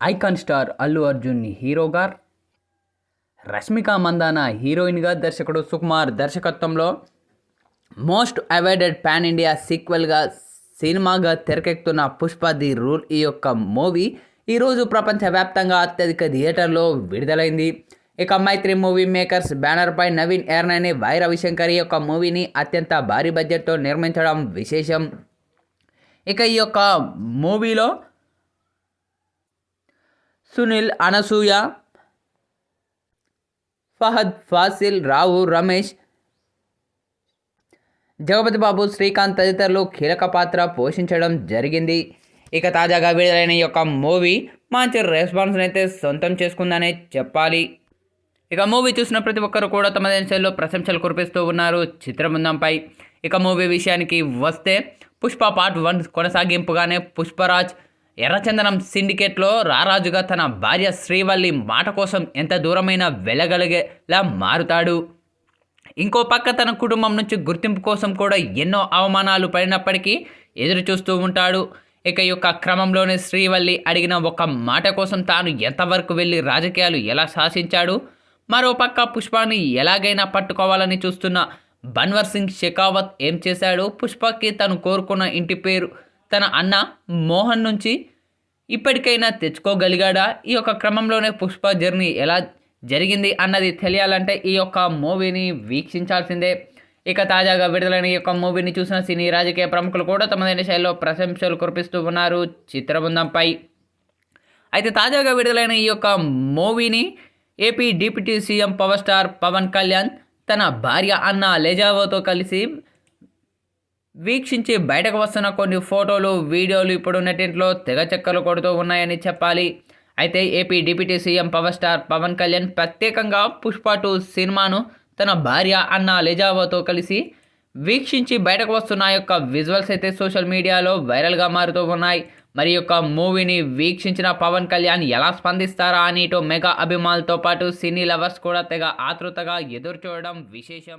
Icon star Allu Arjun హీరోగా రష్మిక మందాన హీరోయిన్గా దర్శకుడు సుకుమార్ దర్శకత్వంలో మోస్ట్ అవైడెడ్ పాన్ ఇండియా సీక్వెల్గా సినిమాగా తెరకెక్కుతున్న పుష్ప ది రూల్ ఈ యొక్క మూవీ ఈరోజు ప్రపంచవ్యాప్తంగా అత్యధిక థియేటర్లో విడుదలైంది. ఇక మైత్రి మూవీ మేకర్స్ బ్యానర్పై నవీన్ ఎర్నని వై రవిశంకర్ ఈ యొక్క మూవీని అత్యంత భారీ బడ్జెట్తో నిర్మించడం విశేషం. ఇక ఈ యొక్క మూవీలో సునీల్ అనసూయ ఫహద్ ఫాసిల్ రావు రమేష్ జగపతి బాబు శ్రీకాంత్ తదితరులు కీలక పాత్ర పోషించడం జరిగింది. ఇక తాజాగా విడుదలైన ఈ యొక్క మూవీ మంచి రెస్పాన్స్ని అయితే సొంతం చేసుకుందనే చెప్పాలి. ఇక మూవీ చూసిన ప్రతి ఒక్కరు కూడా తమ దేశంలో ప్రశంసలు కురిపిస్తూ ఉన్నారు చిత్రబృందంపై ఇక మూవీ విషయానికి వస్తే పుష్ప పార్ట్ వన్ కొనసాగింపుగానే పుష్పరాజ్ ఎర్రచందనం సిండికేట్లో రారాజుగా తన భార్య శ్రీవల్లి మాట కోసం ఎంత దూరమైనా వెళ్ళగలిగేలా మారుతాడు. ఇంకో పక్క తన కుటుంబం నుంచి గుర్తింపు కోసం కూడా ఎన్నో అవమానాలు పడినప్పటికీ ఎదురు చూస్తూ ఉంటాడు. ఇక యొక్క క్రమంలోనే శ్రీవల్లి అడిగిన ఒక మాట కోసం తాను ఎంతవరకు వెళ్ళి రాజకీయాలు ఎలా శాసించాడు? మరో పక్క పుష్పాన్ని ఎలాగైనా పట్టుకోవాలని చూస్తున్న బన్వర్ సింగ్ షెకావత్ ఏం చేశాడు? పుష్పకి తను కోరుకున్న ఇంటి పేరు తన అన్న మోహన్ నుంచి ఇప్పటికైనా తెచ్చుకోగలిగాడా? ఈ యొక్క క్రమంలోనే పుష్ప జర్నీ ఎలా జరిగింది అన్నది తెలియాలంటే ఈ యొక్క మూవీని వీక్షించాల్సిందే. ఇక తాజాగా విడుదలైన ఈ యొక్క మూవీని చూసిన సినీ రాజకీయ ప్రముఖులు కూడా తమదైన శైలిలో ప్రశంసలు కురిపిస్తూ ఉన్నారు చిత్రబృందంపై. అయితే తాజాగా విడుదలైన ఈ యొక్క మూవీని AP deputy CM power star Pawan Kalyan తన భార్య అన్న లెజావోతో కలిసి వీక్షించి బయటకు వస్తున్న కొన్ని ఫోటోలు వీడియోలు ఇప్పుడు నెట్టింట్లో తెగ చెక్కలు కొడుతూ ఉన్నాయని చెప్పాలి. అయితే AP deputy CM power star Pawan Kalyan ప్రత్యేకంగా పుష్ప టూ సినిమాను తన భార్య అన్న లెజావోతో కలిసి వీక్షించి బయటకు వస్తున్న యొక్క విజువల్స్ అయితే సోషల్ మీడియాలో వైరల్గా మారుతూ ఉన్నాయి. మరి యొక్క మూవీని వీక్షించిన పవన్ కళ్యాణ్ ఎలా స్పందిస్తారా అని ఇటు మెగా అభిమానులతో పాటు సినీ లవర్స్ కూడా తెగ ఆతృతగా ఎదురు చూడడం విశేషం.